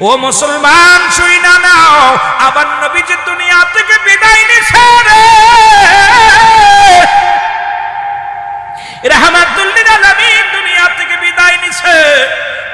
ও মুসলমান, শুই না নাও। আবার নবী যে দুনিয়া থেকে বিদায় নিছে রে। রাহমাতুল্লিল আলামিন দুনিয়া থেকে বিদায় নিছে।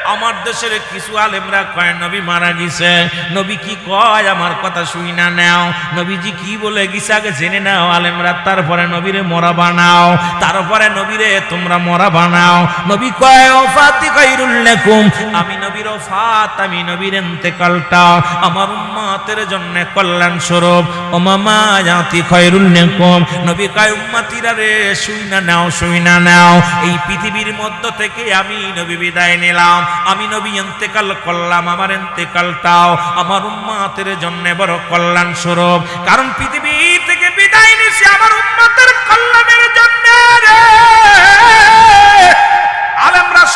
আমার দেশের কিছু আলেমরা কয়, নবী মারা গেছে। নবী কি কয়, আমার কথা শুই না নাও। নবীজি কি বলে গিছে আগে জেনে নাও, আলেমরা তারপরে নবীরে মরা বানাও। তারপরে নবীরে তোমরা মরা বানাও। নবী কয়, ওফাতি গায়রুল লাকুম। আমি ওফাত, আমি নবীর ইন্তেকালটা আমার উম্মতের জন্য কল্যাণ স্বরূপ ও মামা, জাতি খয়রুল লাকুম নবী কয়, উম্মতিরা রে শুই না নাও শুই না নাও। এই পৃথিবীর মধ্য থেকে আমি নবী বিদায় নিলাম। আমি নবী ইন্তেকাল করলাম আমার ইন্তেকালটাও আমার উম্মতের জন্য বড় কল্যাণ স্বরূপ কারণ পৃথিবী থেকে বিদায় নিছি আমার উম্মতের কল্যাণের জন্য রে।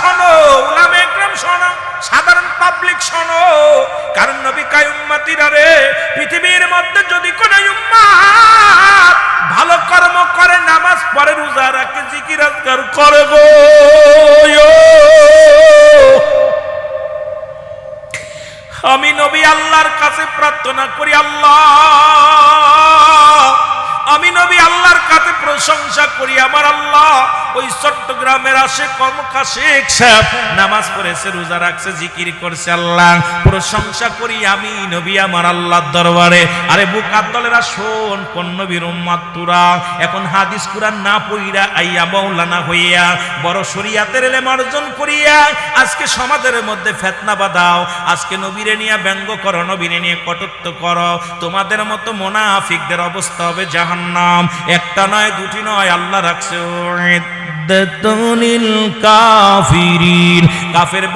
শোনো, উলামে একরাম শোনো। সাধারণ পাবলিক শোনো, কারণ নবী কায় রে, পৃথিবীর মধ্যে যদি কোন ভালো কর্ম করে, নামাজ পড়ে, রোজা রাখে, জিকির, আজকার করে গো আমি নবী আল্লাহর কাছে প্রার্থনা করি, আল্লাহ। আমি নবী আল্লাহর কাছে প্রশংসা করি, আমার আল্লাহ ওই চট্টগ্রামের আসে কমকা শেখ নামাজ পড়েছে, রোজা রাখছে, জিকির করছে, আল্লাহ প্রশংসা করি, আমি নবী আমার আল্লাহর দরবারে। আরে বুকার দলেরা শোন, কোন নবীর উম্মাত এখন হাদিস কুরআন না পড়িয়া আইয়া মাওলানা হইয়া, বড় শরিয়াতের এলেম অর্জন করিয়া, আজকে সমাজের মধ্যে ফেতনা বাদাও আজকে নবীরে নিয়ে ব্যঙ্গ করো, নবীরে নিয়ে কটুত্ব করো। তোমাদের মতো মোনাফিকদের অবস্থা হবে জাহান্নাম। একটা নয়, দুটি নয়, আল্লাহ রাখছে কাফের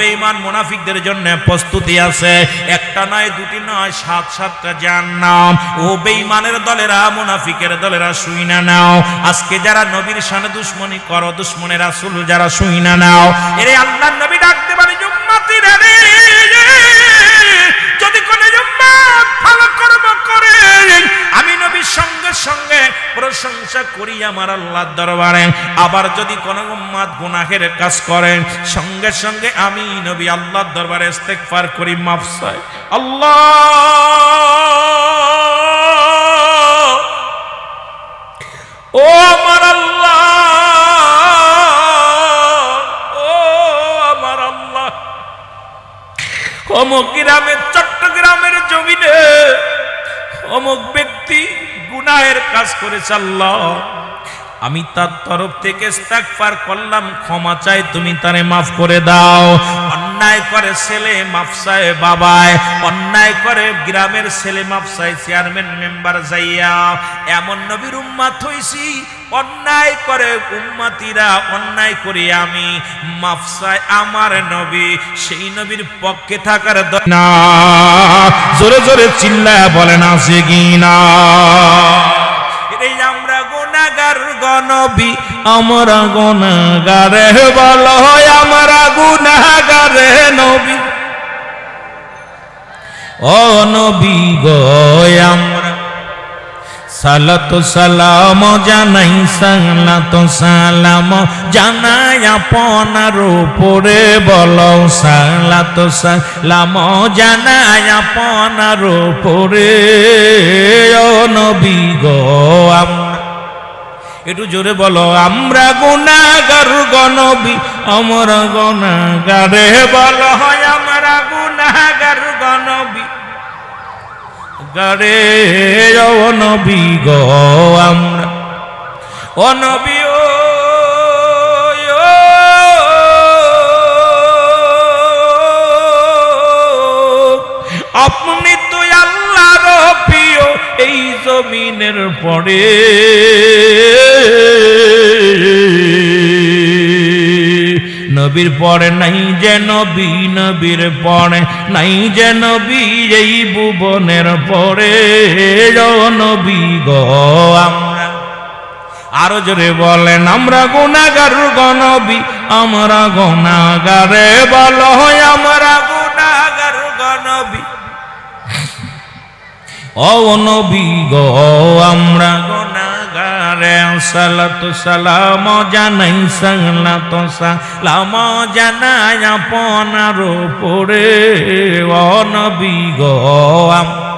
মুনাফিকদের জন্য প্রস্তুতি আছে। একটা নয়, দুটি নয়, সাত, সাতটা ও দলেরা, মুনাফিকের দলেরা শুই না নাও। আজকে যারা নবীর সানে দুশ্মনী করো দুশ্মনের রাসূল যারা শুই না নাও। এরে আল্লাহর নবী ডাকতে পারে যদি কোন ভালো কর্ম করে। আমি নবীর সঙ্গে সঙ্গে প্রশংসা করি আমার আল্লাহর দরবারে। আবার যদি কোন উম্মাদ গুনাহের কাজ করেন সঙ্গে সঙ্গে আমি নবী আল্লাহর দরবারে ইস্তেগফার করি, মাফ চাই। আল্লাহ! ও আমার আল্লাহ! ও আমার আল্লাহ! অমুক গ্রামের চট্টগ্রামের অমুক ব্যক্তি গুনাহের কাজ করে চাল আমি তার তরফ থেকে করলাম, ক্ষমা চাই, তুমি তারে মাফ করে দাও। অন্যায় করে ছেলে মাফ চায় বাবায়, অন্যায় করে গ্রামের ছেলে মাফসায় চেয়ারম্যান মেম্বার যাইয়া, এমন নবীর উম্মাত হইছি, অন্যায় করে উম্মাতিরা অন্যায় করি আমি মাফ চায় আমার নবী, সেই নবীর পক্ষে থাকার না জোরে জোরে চিল্লায় কি না? এই আমরা গুনাগার গনবী আমরা গুনাগারে বলো, আমরা গুনাগারে নবী। ও নবী গো, আমরা সালাত সালাম জানাই, সালাত সালাম জানাই আপনার উপরে বলো, সালাত সালাম জানাই আপনার উপরে। ও নবী গো আমরা একটু জোরে বলো, আমরা গুনাগার গনবী আমরা গুনাগারে বলো হয়, আমরা গুনাগার গনবী গারে অনবী গো, আমরা ও প্রিয় এই জমিনের পরে নবীর পরে নাই যে নবী, নবীর পরে নাই যে নবী, এই ভুবনের পরে নবী গো আমরা। আরও জোরে বলেন, আমরা গুনাগার গনবী আমরা গুনাগারে বল আমরা গুনাগার গনবী ও নবী গো, আমরা গুনাগার সালাত সালাম জানাই, সালাত সালাম জানাই আপনার উপরে। অনবী গো, আম-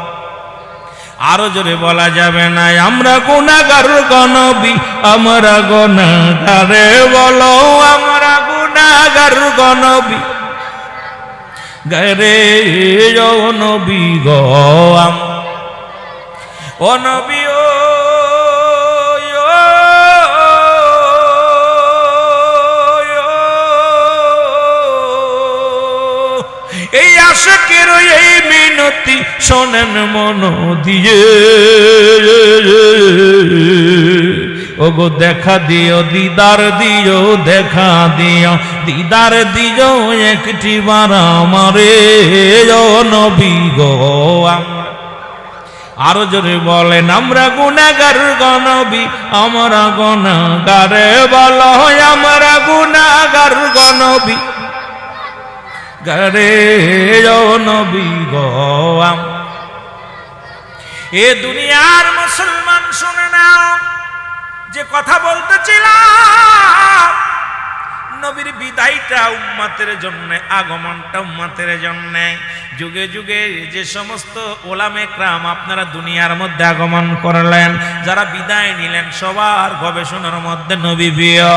আরও জোরে বলা যাবে না, আমরা গুণাগার গণবি, আমরা গুণাগারে বলো, আমরা গুণাগার গনবী গরে নবী গো, আম- ও নবী, ও এই আশকের এই মিনতি শোনেন মন দিয়ে। ওগো দেখা দিও, দিদার দিও, দেখা দিও, দিদার দিও একটি বার আমারে। নবী গো আমরা আরও জোরে বলেন আমরা গুনাগার গনবী আমরা গুনাগারে বল আমরা গুনাগার গনবী গারে নবী গো আম- এ দুনিয়ার মুসলমান শুনে নাও, যে কথা বলতেছিলাম নবীর বিদায়টা উম্মাতের জন্য, আগমনটা উম্মাতের জন্য। যুগে যুগে যে সমস্ত ওলামে ক্রাম আপনারা দুনিয়ার মধ্যে আগমন করলেন, যারা বিদায় নিলেন, সবার গবেষণার মধ্যে নবী প্রিয়।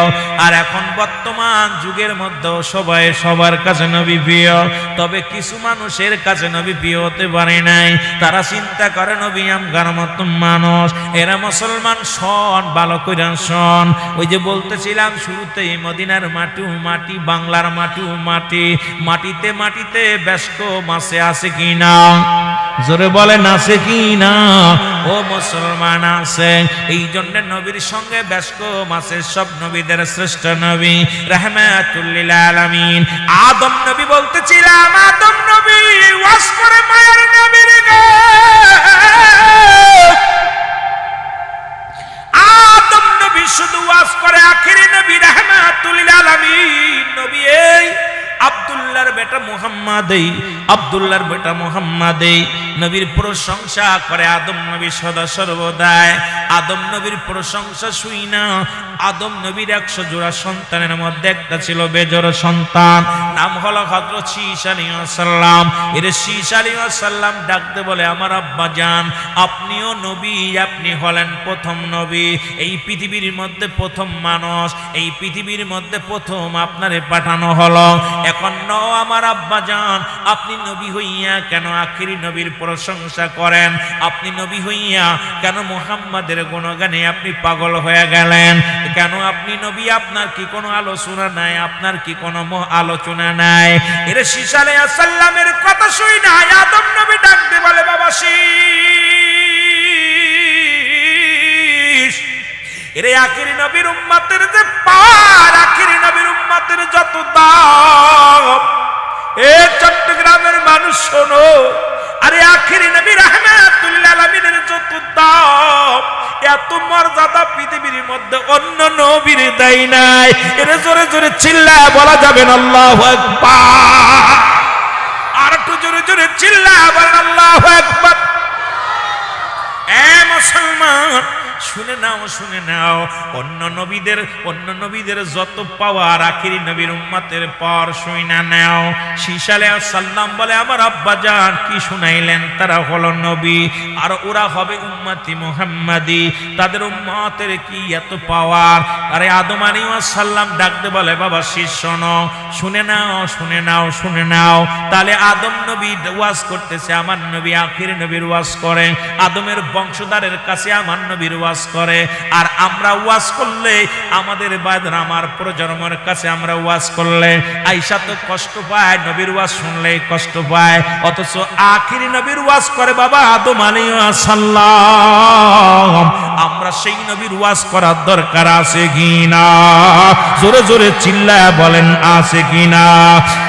আর এখন বর্তমান যুগের মধ্যেও সবাই সবার কাছে নবী প্রিয়। তবে কিছু মানুষের কাছে নবী প্রিয় হতে পারে নাই। তারা চিন্তা করে, নবী আমগার মতো মানুষ। এরা মুসলমান শন ভালো কইরা শন ওই যে বলতেছিলাম, শুরুতেই মদিনার মাটিও মাটি, বাংলার মাটিও মাটি। মাটিতে মাটিতে ব্যস্ত মাসে আছে কি না? জোরে বলেন, আছে কি না? ও মুসলমান আছে। এই জন্য নবীর সঙ্গে ব্যস্ত মাসের সব নবীদের শ্রেষ্ঠ নবী, রহমাতুল্লিল আলামিন। আদম নবী বলতেছিলাম, আদম নবী ওয়াস করে মায়ের নবীর গে। নবী শুধু ওয়াজ করে আখিরি নবী রাহমাতুল আলামিন। নবী এই আব্দুল্লাহর বেটা মুহাম্মদ এই আব্দুল্লাহর বেটা মুহাম্মদ এই নবীর প্রশংসা করে আদম নবী সদা সর্বদায় আদম নবীর প্রশংসা শুই না আদম নবীর একশো জোড়া সন্তানের মধ্যে একটা ছিল বেজোর সন্তান, নাম হলো হজরত সাল্লাম এর সাল্লাম ডাকতে বলে, আমার আব্বা যান, আপনিও নবী, আপনি হলেন প্রথম নবী। এই পৃথিবীর মধ্যে প্রথম মানুষ, এই পৃথিবীর মধ্যে প্রথম আপনারে পাঠানো হলো। এখন ন আমার আব্বা যান, আপনি নবী হইয়া কেন আখিরি নবীর প্রশংসা করেন? আপনি নবী হইয়া কেন মুহাম্মাদের গুণগানে আপনি পাগল হয়ে গেলেন? কেন আপনি নবী? আপনার কি কোনো আলোচনা নাই? আপনার কি কোনো আলোচনা নাই? এর শিশালে সাল্লামের কথা শুই না, আদম নবী ডাকতে বলে, বাবা এরে আখিরি নবীর উম্মতের যে পার আখিরি নবীর উম্মতের যত দাম, এ চট্টগ্রামের মানুষ শোনো, আরে আখিরি নবী রাহমাতুল্লাহ আলামিনের যত দাম এত মর্যাদা পৃথিবীর মধ্যে অন্য নবীর দেয় নাই। এরে জোরে জোরে চিল্লা বলা যাবে না, আল্লাহ আর একটু জোরে জোরে চিল্লা বলেন, আল্লাহ এ মুসলমান শুনে নাও শুনে নাও। অন্য নবীদের অন্য নবীদের যত পাওয়ার আখিরি নবীর উম্মতের পর শুই না নাও শিশালে সাল্লাম বলে, আমার আব্বা যান কি শুনাইলেন? তারা হলো নবী। আর ওরা হবে উম্মতি মোহাম্মাদি। তাদের উম্মতের কি এত পাওয়ার? আরে আদম সাল্লাম ডাকতে বলে, বাবা শিষ্য শোনো। শুনে নাও শুনে নাও শুনে নাও। তাহলে আদম নবী ওয়াজ করতেছে, আমার নবী আখির নবীর ওয়াজ করে। আদমের বংশধারের কাছে আমার নবীর ওয়াজ করে। আর আমরা ওয়াজ করলে আমাদের বাদ আমার প্রজন্মের কাছে আমরা ওয়াজ করলে আইসা তো কষ্ট পায়, নবীর ওয়াজ শুনলে কষ্ট পায়। অথচ আখিরি নবীর ওয়াজ করে বাবা আদম সাল্লাম আমরা সেই নবীর ওয়াজ করার দরকার আছে কিনা? জোরে জোরে চিল্লায় বলেন, আছে কিনা?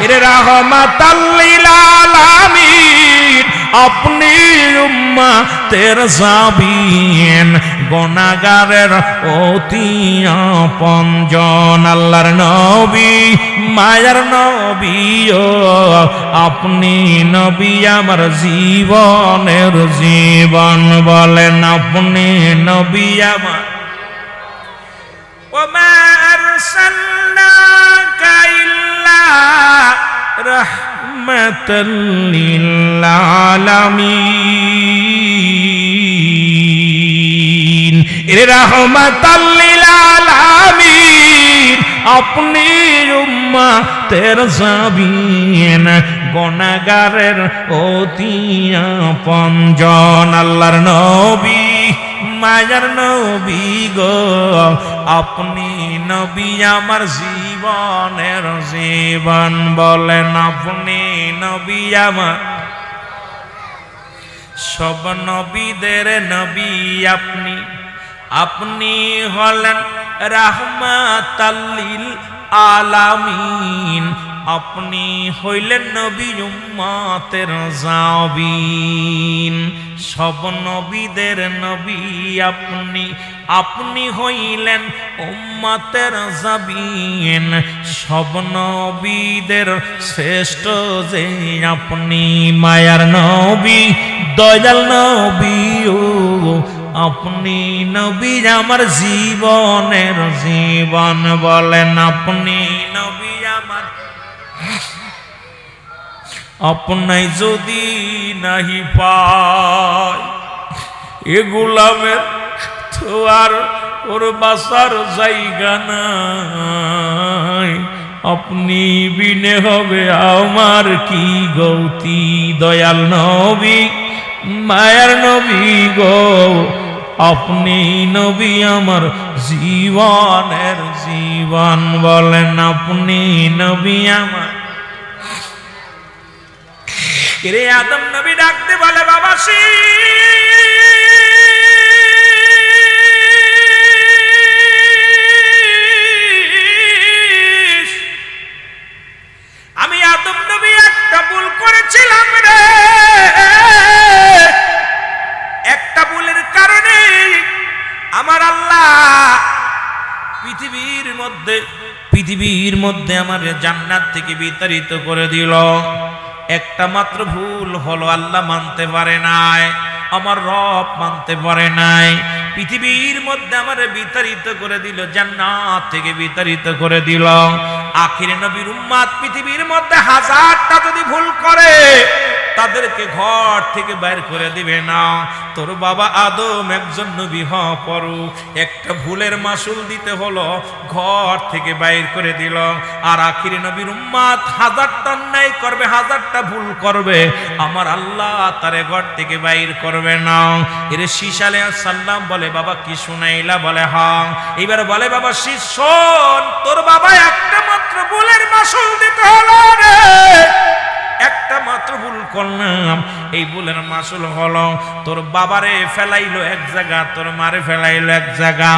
এরে রাহমাত আপনি উম্মা তের যাবিন গনাগারের অতি আপনজন আল্লাহর নবী মায়ার নবী ও আপনি নবী আমার জীবনের জীবন বলেন আপনি নবী আমার وما أرسلناك إلا رحمة للعالمين রহমতাল্লিলালামিন আপনি উম্মা তের সাবিন গণাগারের অতিয়া পঞ্জন আল্লাহর নবী, মায়ার নবী গো। আপনি নবী আমার জীবনের জীবন বলেন, আপনি নবী আমার। সব নবীদের নবী আপনি। আপনি হলেন রাহমাতাল্লিল আলামিন। আপনি হইলেন নবী উম্মতের জাবিন সব নবীদের নবী আপনি। আপনি হইলেন উম্মতের জাবিন। সব নবীদের শ্রেষ্ঠ যে আপনি। মায়ার নবী, দয়াল নবী ও আপনি নবী আমার জীবনের জীবন বলেন, আপনি নবী আমার আপনাই যদি নাহি পায়, এ গোলামের তো আর ওর বাসার জায়গা নাই। আপনি বিনে হবে আমার কি গৌতি, দয়াল নবী, মায়ার নবী গো। আপনি নবী আমার জীবনের জীবন বলেন, আপনি নবী আমার রে আদম নবী ডাকতে বলে বাবা শীষ। মধ্যে আমার জান্নাত থেকে বিতাড়িত করে দিল। একটা মাত্র ভুল হলো আল্লাহ মানতে পারে নাই, আমার রব মানতে পারে নাই। পৃথিবীর মধ্যে আমার বিতাড়িত করে দিল, জান্নাত থেকে বিতাড়িত করে দিল। আখির নবীর উম্মাদ পৃথিবীর মধ্যে হাজারটা যদি ভুল করে, তাদেরকে ঘর থেকে বাইর করে দিবে না। তোর বাবা আদম একজন নবী হ পরু একটা ভুলের মাসুল দিতে হলো, ঘর থেকে বাইর করে দিল। আর আখিরি নবীর উম্মাদ হাজারটা অন্যায় করবে, হাজারটা ভুল করবে। আমার আল্লাহ তারে ঘর থেকে বাইর করবে না। এর শিশালে সাল্লাম বলে, বাবা, কি শুনাইলা? বলে হা এবার বলে, বাবা শিষ্য তোর বাবা একটা মাত্র ভুলের মাসুল দিতে হলো রে। একটা মাত্র ভুল করলাম। এই ভুলের মাসুল হলো, তোর বাবারে ফেলাইলো এক জায়গা, তোর মারে ফেলাইলো এক জায়গা।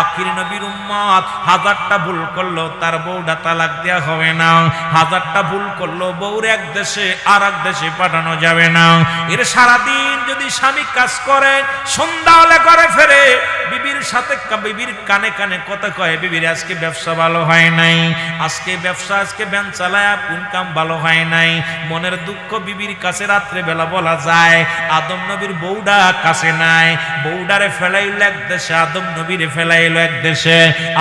আখির নবীর উম্মত, হাজারটা ভুল করল, তার বউটা তালাক দেওয়া হবে না। হাজারটা ভুল করল, বউর এক দেশে আর এক দেশে পাঠানো যাবে না। এর সারাদিন যদি স্বামী কাজ করে, সন্ধ্যা হলে করে ফেরে, বিবির সাথে বিবির কানে কানে কথা কয়, বিবির, আজকে ব্যবসা ভালো হয় নাই। আজকে ব্যবসা, আজকে ব্যান চালায় ইনকাম ভালো হয় নাই। মনের দুঃখ বিবির কাছে রাত্রে বেলা বলা যায়, আদম নবীর বউডা কাছে নাই। বউডারে ফেলাইল এক দেশে, আদম নবীরে ফেলাইল এক দেশে।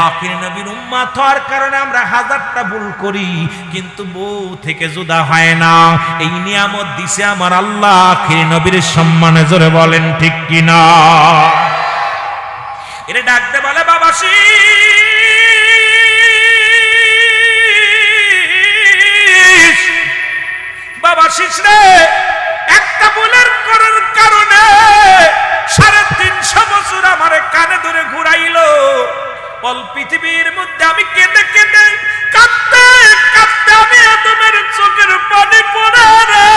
আখির নবীর উম্মা হওয়ার কারণে আমরা হাজারটা ভুল করি, কিন্তু বউ থেকে জুদা হয় না। এই নিয়ামত দিছে আমার আল্লাহ, আখির নবীর সম্মানে জোরে বলেন ঠিক কিনা? এরে ডাকতে বলে বাবা বাবা রে একটা ভুলের করার কারণে সাড়ে তিনশো বছর আমারে কানে ধরে ঘুরাইলো। অল পৃথিবীর মধ্যে আমি কেঁদে কেঁদে কাঁদতে কাঁদতে আমি আদমের চোখের পানি পড়ে রে।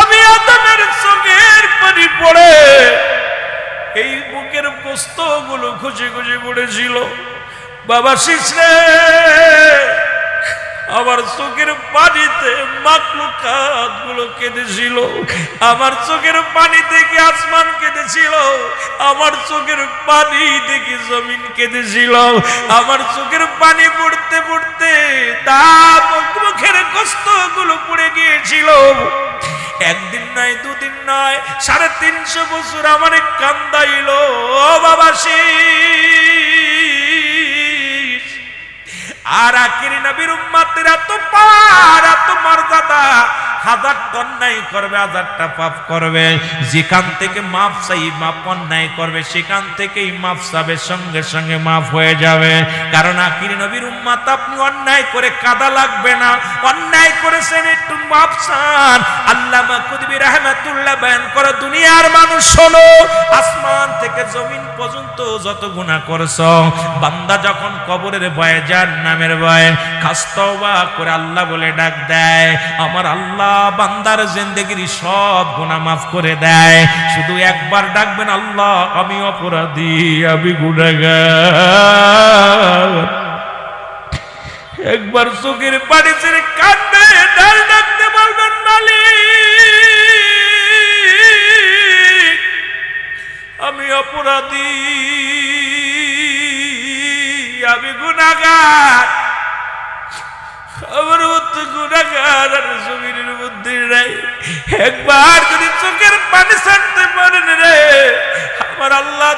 আমি আদমের চোখের পানি পড়ে। এই বুকের পোস্তগুলো খুশি খুশি পড়েছিল। বাবা শিশরে আমার চোখের পানিতে মাকলুকাতগুলো কেঁদেছিল। আমার চোখের পানি দেখে আসমান কেঁদেছিল। আমার চোখের পানি দেখে জমিন কেঁদেছিল। আমার চোখের পানি পড়তে পড়তে তা মুখের কষ্টগুলো পড়ে গিয়েছিল। একদিন নয় দুদিন নয় সাড়ে তিনশো বছর আমার কান্দাইল। বাবা শীষ আর আকিরি নবীর উম্মাতের এত পার এত মর্যাদা হাজার অন্যায় করবে, হাজারটা পাপ করবে। যেখান থেকে মাপ চাই, মাপ অন্যায় করবে, সেখান থেকেই মাপ চাবে, সঙ্গে সঙ্গে মাপ হয়ে যাবে। কারণ আকিরি নবীর উম্মাত, আপনি অন্যায় করে কাদা লাগবে না। অন্যায় করেছেন একটু মাপ চান। আল্লাহ করে, দুনিয়ার মানুষ শোনো, আসমান থেকে জমিন পর্যন্ত যত গুণা করছ, বান্দা যখন কবরের ভয়ে যার নামের ভয়ে খাস্তবা করে আল্লাহ বলে ডাক দেয়, আমার আল্লাহ বান্দার জিন্দগির সব গুণা মাফ করে দেয়। শুধু একবার ডাকবেন, আল্লাহ, আমি অপরাধী, আমি গুণাগার একবার চোখের পানি ছেড়ে কাঁদবে, ডাল ডাকতে বলবেন, মালিক, আমি অপরাধী, আমি গুণাগার আমার মতো গুণাগার আর নাই একবার যদি চোখের পানি ছাড়তে পারেন রে, আমার আল্লাহ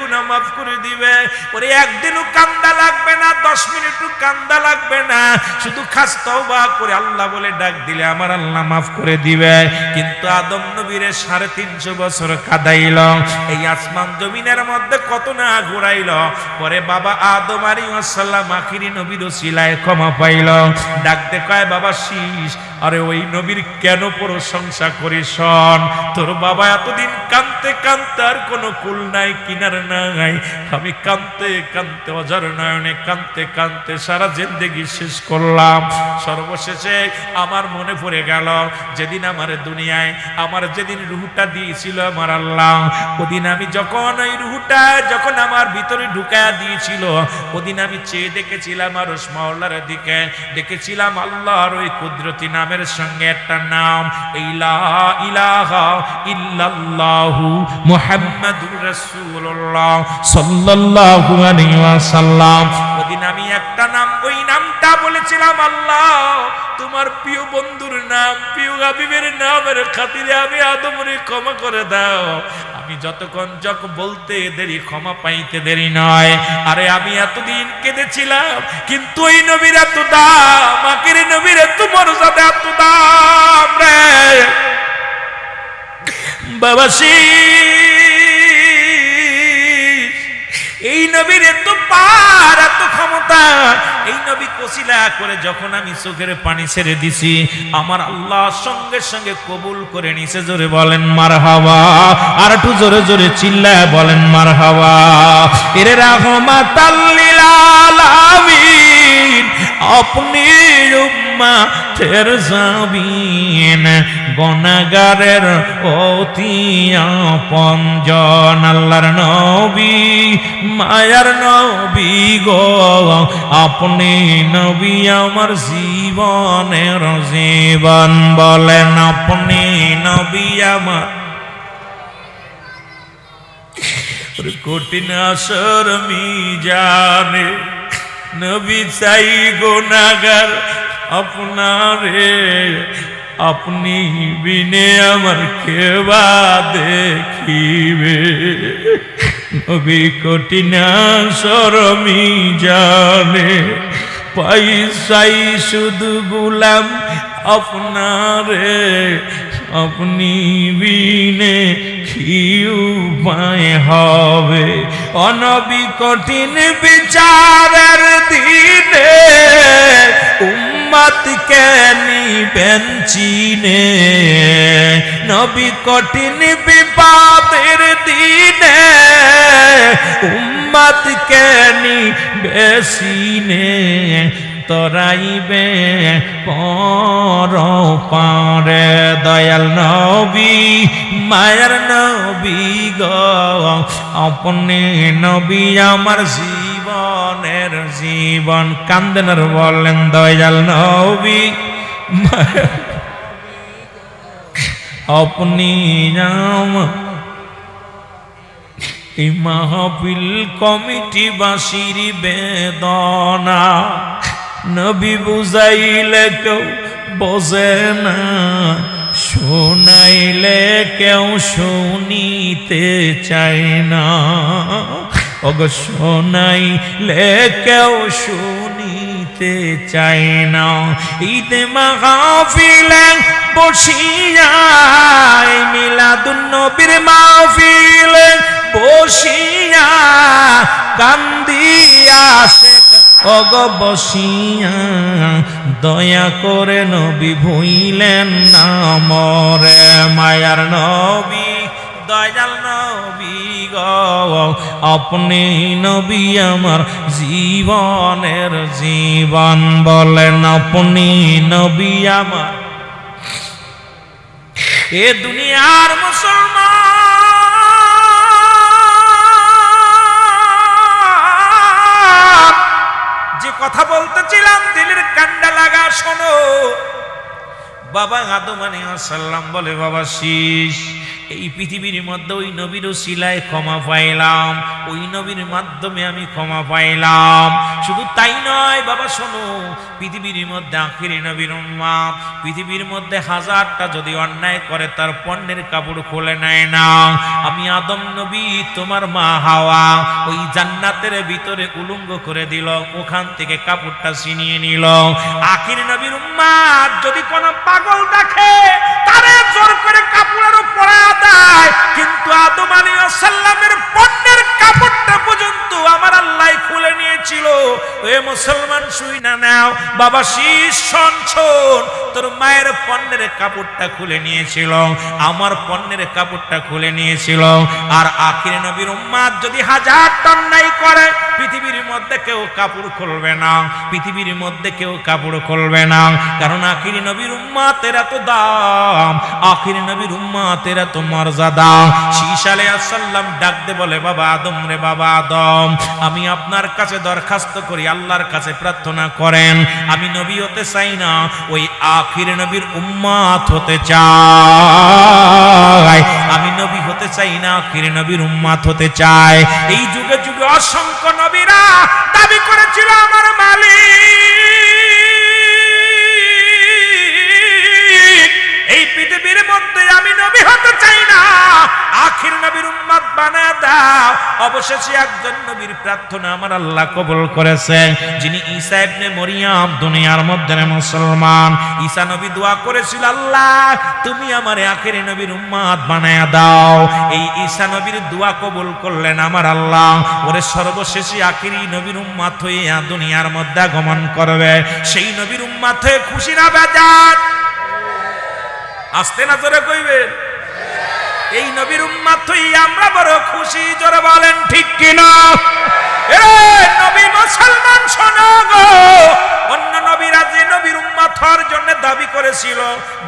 গুনা মাফ করে দিবে। ওরে, একদিনও কান্দা লাগবে না, দশ মিনিটও কান্দা লাগবে না। শুধু খাস তওবা করে আল্লাহ বলে ডাক দিলে আমার আল্লাহ মাফ করে দিবে। কিন্তু আদম নবীরে সাড়ে তিনশো বছর কাদাইল। এই আসমান জমিনের মধ্যে কত না ঘুরাইল। পরে বাবা আদম আলী আসাল্লাম আখিরি নবীর শিলায় ক্ষমা পাইল। ডাকতে কয়, বাবা শীষ আরে ওই নবীর কেন প্রশংসা করিস? তোর বাবা এতদিন কানতে কানতে আর কোনো কুল নাই, কিনার নাই। আমি কানতে কানতে অজার নয়নে কানতে কানতে সারা জিন্দেগি শেষ করলাম। সর্বশেষে আমার মনে পড়ে গেল, যেদিন আমার দুনিয়ায়, আমার যেদিন রুহুটা দিয়েছিল আমার আল্লাহ, ওদিন আমি যখন ওই রুহুটা, যখন আমার ভিতরে ঢুকায়া দিয়েছিল, ওদিন আমি চেয়ে দেখেছিলাম আর মাওলার দিকে, দেখেছিলাম আল্লাহর ওই কুদরতি নামের সঙ্গে একটা নাম ইলা ইলাহা ইল্লাল্লাহু মুহাম্মাদুর রাসূলুল্লাহ সাল্লাল্লাহু আলাইহি ওয়াসাল্লাম ওদিন আমি একটা নাম ওই নামটা বলেছিলাম আল্লাহ তোমার প্রিয় বন্ধুর নাম প্রিয় হাবিবের নামের খাতিরে আমি আদমরে ক্ষমা করে দাও। আমি যতক্ষণ যক বলতে দেরি ক্ষমা পাইতে দেরি নয়। আরে আমি এতদিন কেঁদেছিলাম কিন্তু এই নবীর এত দাম আকির নবীর এত মর্যাদা এত দাম রে। বাবা শীষ, এই নবীর এত পার এত ক্ষমতা। এই নবী কসিলা করে যখন আমি চোখের পানি ছেড়ে দিছি, আমার আল্লাহ সঙ্গে সঙ্গে কবুল করে নিছে, জোরে বলেন মার হাওয়া আর একটু জোরে জোরে চিল্লায় বলেন মার হাওয়া এরে রাহমাত আলামিন আপনি উম্মা ফের যাবিন গনাগারের অতি আপনজন আল্লাহর নবী, মায়ার নবী গো। আপনি নবী আমার জীবনের জীবন বলেন, আপনি নবী আমার। কঠিন আসর মিজানে নবী চাই গোনাগার আপনারে আপনি বিনে আমার কেবা দেখিবে নবী কঠিন আসর জানে পয়সাই শুধু গুলাম আপনারে আপনি বিনে কি উপায় হবে অনবি কঠিন বিচারের দিনে উম্মত কে নিবেন চিনে। নবী কঠিন বিপাদের দিনে উম্মত কে নিবেসিনে তরাইবে পর পারে দয়াল নবী, মায়ের নবী গ। আপনি নবী আমার জীবনের জীবন কান্দেনের বলেন দয়াল নবী, আপনি এই মাহফিল কমিটি বাসির বেদনা। নবী বুঝাইলে কেউ বোঝে না, শোনাইলে কেউ শুনিতে চায় না। অগ কেউ শুনিতে চায় না। ঈদে মাহফিলে বসিয়া মিলাদুন নবীর মাহফিলে বসিয়া কান্দিয়া সে অগ বসিয়া দয়া করে নবী ভুইলেন না মরে। মায়ার নবী, দয়াল নবী আপনি নবী আমার জীবনের জীবন বলেন, আপনি নবী আমার। এ দুনিয়ার মুসলমান, যে কথা বলতেছিলাম, দিলের কান্ডা লাগা, শোনো। বাবা আদম সাল্লাম বলে, বাবা শীষ এই পৃথিবীর মধ্যে ওই নবীর শিলায় ক্ষমা পাইলাম। ওই নবীর মাধ্যমে আমি ক্ষমা পাইলাম। শুধু তাই নয়, বাবা, শোনো, পৃথিবীর মধ্যে আখিরি নবীর উন্মাদ পৃথিবীর মধ্যে হাজারটা যদি অন্যায় করে, তার পণ্যের কাপড় খুলে নেয় না। আমি আদম নবী, তোমার মা হাওয়া, ওই জান্নাতের ভিতরে উলঙ্গ করে দিল, ওখান থেকে কাপড়টা ছিনিয়ে নিল। আখির নবীর উম্মাদ যদি কোনো পাগল দেখে, তারে জোর করে কাপড়ের কিন্তু আদম আলী সাল্লামের পণ্যের কাপড়টা পর্যন্ত আমার আল্লাহ খুলে নিয়েছিল। এ মুসলমান শুই না নাও। বাবা শীষ শোন তোর মায়ের পণ্যের কাপড়টা খুলে নিয়েছিল। আমার পণ্যের কাপড়টা খুলে নিয়েছিল। আর আখির নবীর উম্মাদ যদি হাজার টন্নাই করে, পৃথিবীর মধ্যে কেউ কাপড় খুলবে না। পৃথিবীর মধ্যে কেউ কাপড় খুলবে না। কারণ আখির নবীর দাম। আখির নবীর উম্মাতের এত মর্যাদা। শীশালে আসাল্লাম ডাকতে বলে, বাবা আদম রে বাবা আদম, আমি আপনার কাছে দরখাস্ত করি, আল্লাহর কাছে প্রার্থনা করেন, আমি নবী হতে চাই না, ওই আখির নবীর উম্মাত হতে চাই। আমি নবী হতে চাই না, আখির নবীর উম্মাত হতে চাই। এই যুগে যুগে অসংখ্য নবীরা দাবি করেছিল আমার মালিক। নবী হতে চাই না। আখির নবীর উম্মাদ বানা দাও। অবশেষে একজন নবীর প্রার্থনা আমার আল্লাহ কবুল যিনি ঈসা ইবনে মরিয়াম, দুনিয়ার মধ্যে মুসলমান। ঈসা নবী দোয়া করেছিল, আল্লাহ, তুমি আমার আখির নবীর দাও। এই ঈসা নবীর দোয়া কবুল করলেন আমার আল্লাহ। ওরে সর্বশেষে আখিরি নবীর উম্মাত হয়ে দুনিয়ার মধ্যে আগমন করবে। সেই নবীর উম্মাত হয়ে খুশি না বেজার আসতে না জোরে কইবেন? এই নবীর উম্মাত আমরা বড় খুশি জোরে বলেন ঠিক কিনা? করেছিল।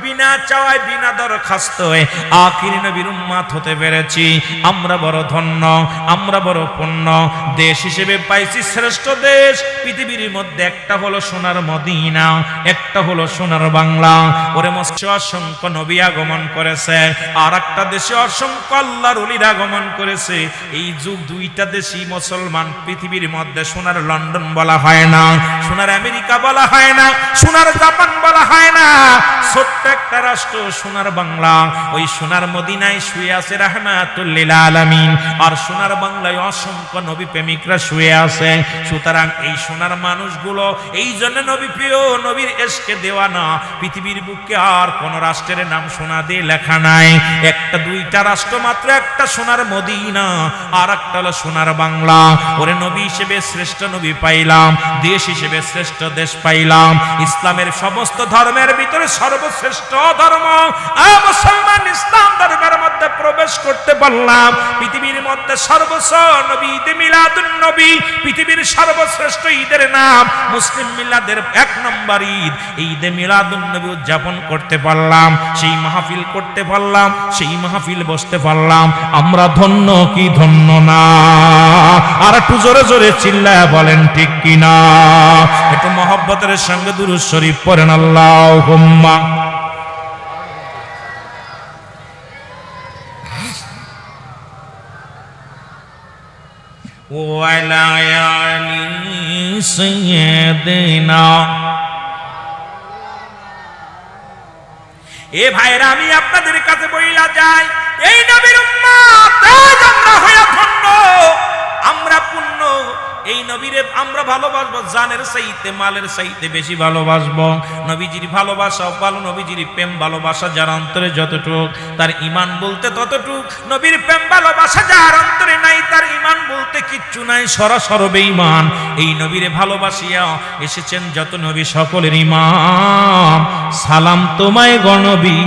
বিনা চাওয়ায়, বিনা দরখাস্ত আখির নবীর উম্মাত হতে পেরেছি। আমরা বড় ধন্য, আমরা বড় পুণ্য। দেশ হিসেবে পাইছি শ্রেষ্ঠ দেশ। পৃথিবীর মধ্যে একটা হলো সোনার মদিনা, একটা হলো সোনার বাংলা। ওরে মৎস্য অসংখ্য নবী আগমন করেছে আর একটা দেশে অসংখ্য আল্লাহর অলির আগমন করেছে। এই যুগ দুইটা দেশই মুসলমান, পৃথিবীর মধ্যে সোনার লন্ডন বলা হয় না, সোনার আমেরিকা বলা হয় না, সোনার জাপান বলা হয় না। ছোট্ট একটা রাষ্ট্র, সোনার বাংলা। ওই সোনার মদিনায় শুয়ে আছে রাহমাতুল্লিল আলামিন। আর সোনার বাংলায় অসংখ্য নবী প্রেমিকরা শুয়ে আছে। সুতরাং এই সোনার মানুষগুলো, এই জন্য নবী প্রিয়, নবীর এসকে দেওয়া না। পৃথিবীর বুকে আর কোন রাষ্ট্রের নাম সোনা দিয়ে লেখা নাই। একটা, দুইটা রাষ্ট্র মাত্র, একটা সোনার মদিনা, আর একটা হলো সোনার বাংলা। ওরে নবী হিসেবে শ্রেষ্ঠ নবী পাইলাম, দেশ হিসেবে শ্রেষ্ঠ দেশ পাইলাম। ইসলামের সমস্ত ধর্মের ভিতরে সর্বশ্রেষ্ঠ ধর্ম। মুসলমান ইসলাম ধর্মের মধ্যে প্রবেশ করতে পারলাম। পৃথিবীর মধ্যে সর্বস্ব নবী, ঈদে নবী, পৃথিবীর সর্বশ্রেষ্ঠ ঈদের নাম মুসলিম মিলাদের এক নম্বর ঈদ। ঈদে মিলাদুন নবী উদযাপন করতে পারলাম, সেই মাহফিল করতে পারলাম, সেই মাহফিল বসতে পারলাম। আমরা ধন্য কি ধন্য না? আর একটু জোরে জোরে চিল্লায় বলেন ঠিক কিনা? একটু মহব্বতের সঙ্গে দুরুদ শরীফ পড়েন, আল্লাহ وعلى آل سيدنا এ ভাইরা আমি আপনাদের কাছে বইলা যাই এই নবীর উম্মত আজ আমরা হয়ে ধন্য আমরা পুণ্য এই নবীরে আমরা ভালোবাসবো, জানের চাইতে, মালের চাইতে বেশি ভালোবাসবো। নবীজির ভালোবাসা ভালো, নবীজির প্রেম ভালোবাসা যার অন্তরে যতটুক, তার ইমান বলতে ততটুক। নবীর প্রেম ভালোবাসা যার অন্তরে নাই, তার ইমান বলতে কিচ্ছু নাই, সরাসর বেঈমান। এই নবীরে ভালোবাসিয়া এসেছেন যত নবী, সকলের ইমাম সালাম তোমায় গণবী